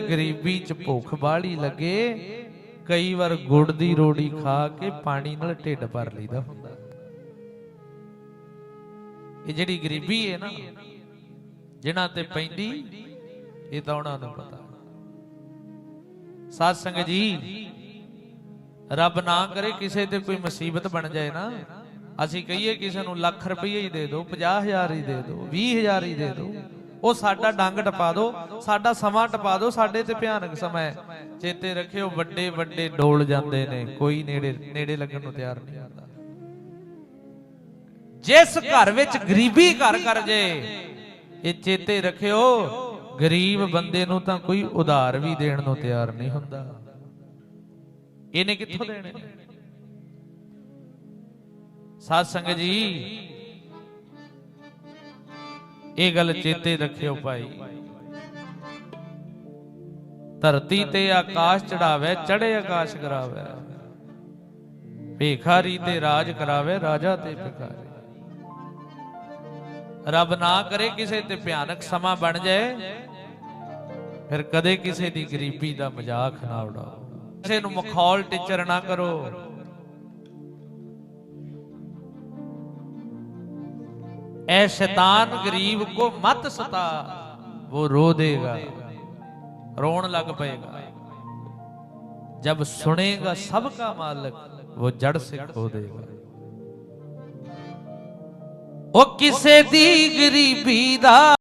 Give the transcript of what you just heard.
ਗਰੀਬੀ ਚ ਭੁੱਖ ਬਾੜੀ ਲੱਗੇ, ਕਈ ਵਾਰ ਗੁੜ ਦੀ ਰੋੜੀ ਖਾ ਕੇ ਪਾਣੀ ਨਾਲ ਢਿੱਡ ਭਰ ਲਈਦਾ ਹੁੰਦਾ। ਇਹ ਜਿਹੜੀ ਗਰੀਬੀ ਹੈ ਨਾ, ਜਿਨ੍ਹਾਂ ਤੇ ਪੈਂਦੀ, ਇਹ ਤਾਂ ਉਹਨਾਂ ਨੂੰ ਪਤਾ। ਸਾਧ ਸੰਗਤ ਜੀ, ਰੱਬ ਨਾ ਕਰੇ ਕਿਸੇ ਤੇ ਕੋਈ ਮੁਸੀਬਤ ਬਣ ਜਾਏ ਨਾ, ਅਸੀਂ ਕਹੀਏ ਕਿਸੇ ਨੂੰ ਲੱਖ ਰੁਪਏ ਹੀ ਦੇ ਦਿਓ 50000 ਹੀ ਦੇ ਦਿਓ 20000 ਹੀ ਦੇ ਦਿਓ। ਉਹ ਸਾਡਾ ਡੰਗ ਟਪਾ ਦਿਓ ਸਾਡਾ ਸਮਾਂ ਟਪਾ ਦਿਓ ਸਾਡੇ ਤੇ ਭਿਆਨਕ ਸਮਾਂ ਹੈ। ਚੇਤੇ ਰੱਖਿਓ ਵੱਡੇ ਵੱਡੇ ਡੋਲ ਜਾਂਦੇ ਨੇ। ਕੋਈ ਨੇੜੇ ਨੇੜੇ ਲੱਗਣ ਨੂੰ ਤਿਆਰ ਨਹੀਂ ਹੁੰਦਾ। ਜਿਸ ਘਰ ਵਿੱਚ ਗਰੀਬੀ ਘਰ ਕਰ ਜੇ ਇਹ ਚੇਤੇ ਰੱਖਿਓ ਗਰੀਬ ਬੰਦੇ ਨੂੰ ਤਾਂ ਕੋਈ ਉਧਾਰ ਵੀ ਦੇਣ ਨੂੰ ਤਿਆਰ ਨਹੀਂ ਹੁੰਦਾ। ਇਹਨੇ ਕਿੱਥੋਂ ਦੇਣੇ ਸਾਧ ਸੰਗਤ ਜੀ ਇਹ ਗੱਲ ਚੇਤੇ ਰੱਖਿਓ ਭਾਈ। ਧਰਤੀ ਤੇ ਆਕਾਸ਼ ਚੜਾਵੇ ਚੜੇ ਆਕਾਸ਼ ਕਰਾਵੇ। ਭੇਖਾਰੀ ਤੇ ਰਾਜ ਕਰਾਵੇ, ਰਾਜਾ ਤੇ ਭਿਖਾਰੀ। ਰੱਬ ਨਾ ਕਰੇ ਕਿਸੇ ਤੇ ਭਿਆਨਕ ਸਮਾਂ ਬਣ ਜਾਏ, ਫਿਰ ਕਦੇ ਕਿਸੇ ਦੀ ਗਰੀਬੀ ਦਾ ਮਜ਼ਾਕ ਨਾ ਉਡਾਓ। ਕਿਸੇ ਨੂੰ ਮਖੌਲ ਟਿਚਰ ਨਾ ਕਰੋ। ऐ शैतान गरीब को मत सता वो रो देगा रोन लग पएगा जब सुनेगा सबका मालिक वो जड़ से खो देगा ਉਹ ਕਿਸੇ ਦੀ ਗਰੀਬੀ ਦਾ